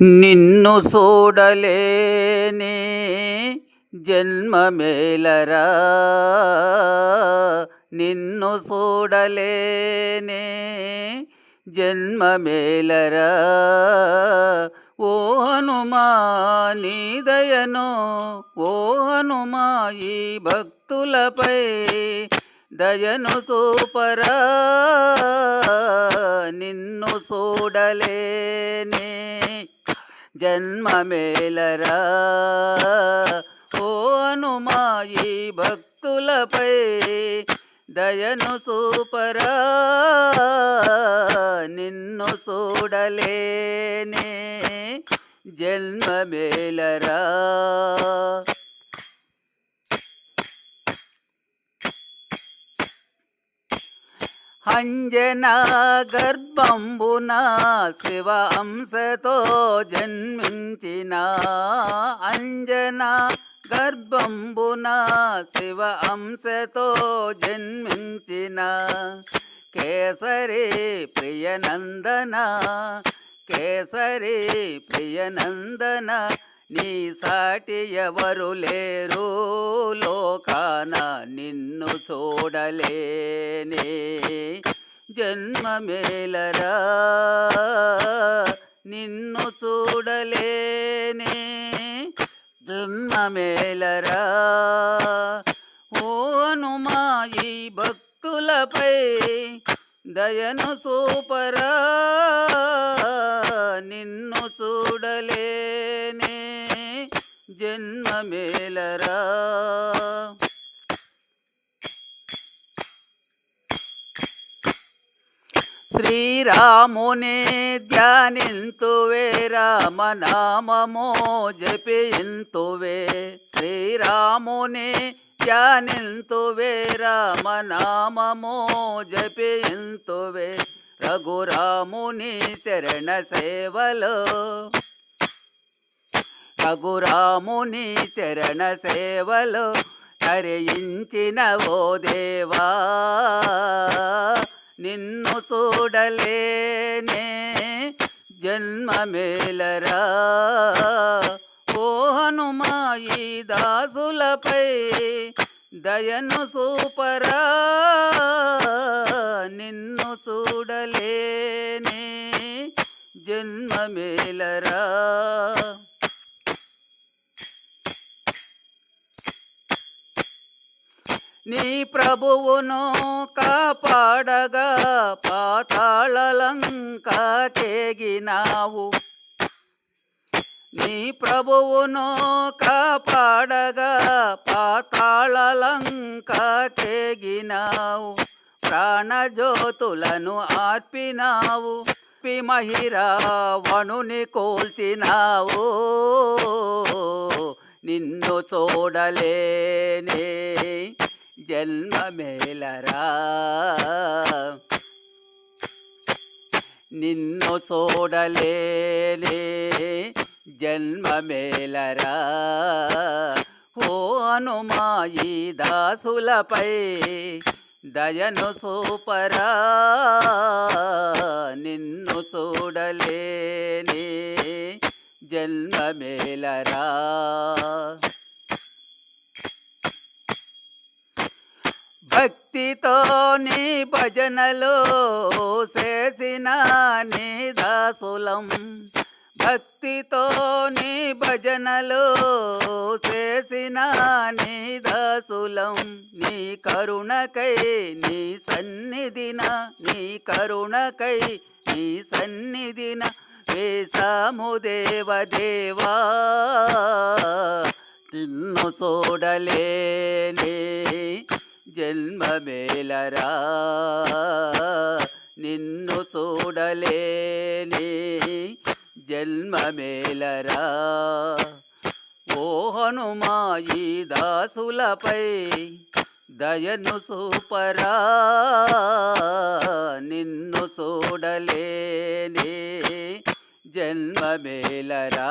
నిన్ను చూడలేని జన్మమేలరా. నిన్ను చూడలేని జన్మమేలరా. ఓ హనుమా నీ దయను ఓ హనుమా ఈ భక్తులపై దయను సూపరా నిన్ను చూడలేని జన్మ మేలరా ఓ హనుమా భక్తులపై దయను సూపరా నిన్ను చూడలేనే జన్మ మేలరా అంజనా గర్భంబున శివ అంశతో జన్మించిన అంజన గర్భంబున శివ అంశతో జన్మించిన కేసరి ప్రియనందన కేసరి ప్రియనందన నీ సాటి ఎవరు లేరు లోకాన నిన్ను చూడలేనే జన్మమేలరా నిన్ను చూడలేనే జన్మమేలరా. ఓ హనుమా భక్తులపై దయను సూపరా నిన్ను చూడలేనే జన్మమేలరా. శ్రీరాముని ధ్యానింతువే రామనామమో జపింతువే. శ్రీరాముని ధ్యానింతువే రామనామమో జపింతువే రఘురాముని శరణ సేవలో. రఘురాముని శరణ సేవలో తరించిన ఓ దేవా నిన్ను చూడలేనే జన్మ మేలరా మాయీ దాసులపై దయను సూపరా నిన్ను చూడలేనే జన్మమేలరా. నీ ప్రభువును కాపాడగా పాతాళలంకేగినావు నీ ప్రభువును కాపాడగా పాతాళలంకేగినావు ప్రాణజ్యోతులను ఆర్పినావు. పిమహిరావణుని కోల్చినావు. నిన్ను చూడలేనే జన్మమేలరా. నిన్ను చూడలేనే జన్మమేలరా? ఓ హనుమా దాసులపై దయను సూపరా నిన్ను చూడలేనే జన్మమేలరా? భక్తితో నీ భజనలో చేసిన నీ దాసులం భక్తితో నీ భజనలో చేసిన నీ దాసులం నీ కరుణకై నీ సన్నిధిన నీ కరుణకై నీ సన్నిధిన వేసాము దేవదేవా నిన్ను చూడలేనే జన్మమేలరా నిన్ను చూడలేని జన్మమేలరా? ఓహనుమాయి దాసులపై దయను సూపరా నిన్ను చూడలేని జన్మమేలరా?